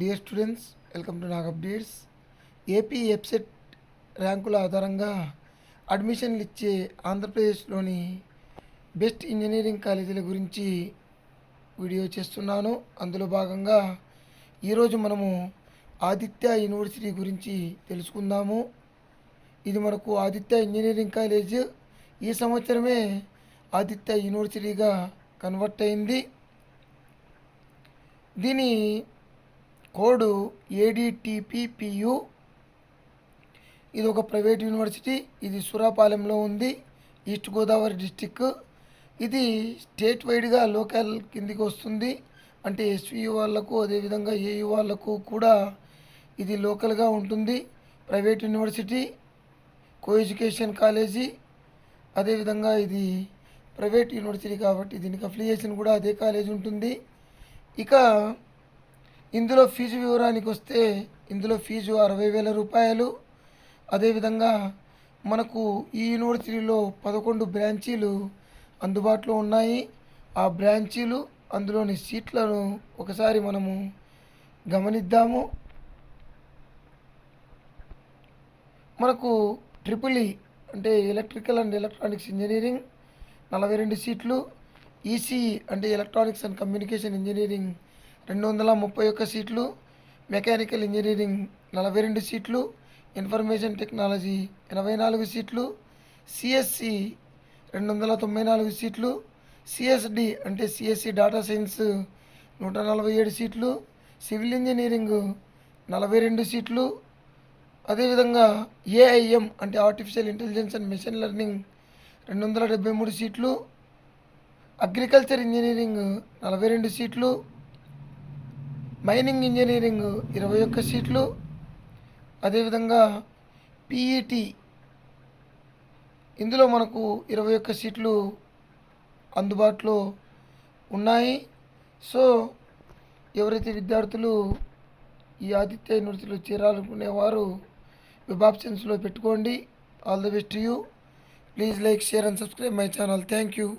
Dear students welcome to Nag updates AP website ర్యాంకుల ఆధారంగా అడ్మిషన్లు ఇచ్చే ఆంధ్రప్రదేశ్లోని బెస్ట్ ఇంజనీరింగ్ కాలేజీల గురించి వీడియో చేస్తున్నాను. అందులో భాగంగా ఈరోజు మనము ఆదిత్య యూనివర్సిటీ గురించి తెలుసుకుందాము. ఇది మనకు ఆదిత్య ఇంజనీరింగ్ కాలేజ్ ఈ సంవత్సరమే ఆదిత్య యూనివర్సిటీగా కన్వర్ట్ అయింది. దీని కోడ్ ఏడిటిపిపియు ఇది ఒక ప్రైవేట్ యూనివర్సిటీ ఇది సూరాపాలెంలో ఉంది ఈస్ట్ గోదావరి డిస్టిక్. ఇది స్టేట్ వైడ్గా లోకల్ కిందికి వస్తుంది. అంటే ఎస్వియు వాళ్ళకు అదేవిధంగా ఏయు వాళ్ళకు కూడా ఇది లోకల్గా ఉంటుంది. Private university co education college అదేవిధంగా ఇది ప్రైవేట్ యూనివర్సిటీ కాబట్టి దీనికి అఫిలియేషన్ కూడా అదే కాలేజ్ ఉంటుంది. ఇక ఇందులో ఫీజు వివరానికి వస్తే ఇందులో ఫీజు అరవై వేల రూపాయలు. అదేవిధంగా మనకు ఈ యూనివర్సిటీలో పదకొండు బ్రాంచీలు అందుబాటులో ఉన్నాయి. ఆ బ్రాంచీలు అందులోని సీట్లను ఒకసారి మనము గమనిద్దాము. మనకు ట్రిపుల్ ఈ అంటే ఎలక్ట్రికల్ అండ్ ఎలక్ట్రానిక్స్ ఇంజనీరింగ్ నలభై రెండు సీట్లు. ఈసీఈ అంటే ఎలక్ట్రానిక్స్ అండ్ కమ్యూనికేషన్ ఇంజనీరింగ్ రెండు వందల ముప్పై ఒక్క సీట్లు మెకానికల్ ఇంజనీరింగ్ నలభై రెండు సీట్లు ఇన్ఫర్మేషన్ టెక్నాలజీ ఎనభై నాలుగు సీట్లు సిఎస్సి రెండు వందల తొంభై నాలుగు సీట్లు సిఎస్డి అంటే సిఎస్సి డేటా సైన్స్ నూట నలభై ఏడు సీట్లు సివిల్ ఇంజనీరింగ్ నలభై రెండు సీట్లు. అదేవిధంగా ఏఐఎం అంటే artificial intelligence and machine learning రెండు వందల డెబ్బై మూడు సీట్లు అగ్రికల్చర్ ఇంజనీరింగ్ నలభై రెండు సీట్లు మైనింగ్ ఇంజనీరింగ్ ఇరవై ఒక్క సీట్లు. అదేవిధంగా పీఈటీ. ఇందులో మనకు ఇరవై ఒక్క సీట్లు అందుబాటులో ఉన్నాయి. సో ఎవరైతే విద్యార్థులు ఈ ఆదిత్య యూనివర్సిటీలో చేరాలనుకునేవారు వెబ్ ఆప్షన్స్లో పెట్టుకోండి. All the best you. Please like share and subscribe my channel. Thank you.